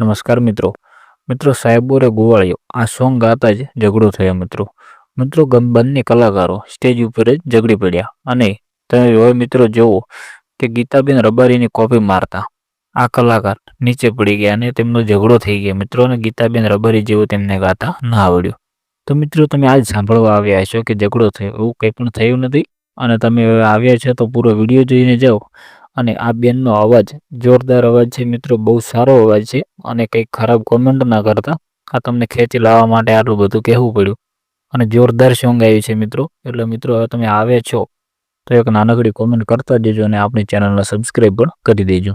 નમસ્કાર મિત્રો. મિત્રો સાહેબોરે ગોવાળ્યો આ સોંગ ગાતા જ ઝઘડો થયો મિત્રો. મિત્રો બંને કલાકારો સ્ટેજ ઉપર જ ઝઘડી પડ્યા. અને તમે હવે મિત્રો જુઓ કે ગીતાબેન રબારીની કોપી મારતા. આ કલાકાર નીચે પડી ગયા અને તેમનો ઝઘડો થઈ ગયો મિત્રો અને ગીતાબેન રબારી જેવું તેમને ગાતા ના આવડ્યું. તો મિત્રો તમે આજ સાંભળવા આવ્યા છો કે ઝઘડો થયો. એવું કંઈ પણ થયું નથી? અને તમે આવ્યા છો તો પૂરો વીડિયો જોઈને જાઓ. અને આ બેનનો અવાજ, જોરદાર અવાજ છે મિત્રો, બહુ સારો અવાજ છે અને કંઈક ખરાબ કોમેન્ટ ના કરતા. આ તમને ખેંચી લાવવા માટે આટલું બધું કહેવું પડ્યું. અને જોરદાર સોંગ આવ્યું છે મિત્રો. એટલે મિત્રો, હવે તમે આવે છો, તો એક નાનકડી કોમેન્ટ કરતા જજો અને આપણી ચેનલને સબસ્ક્રાઈબ પણ કરી દેજો.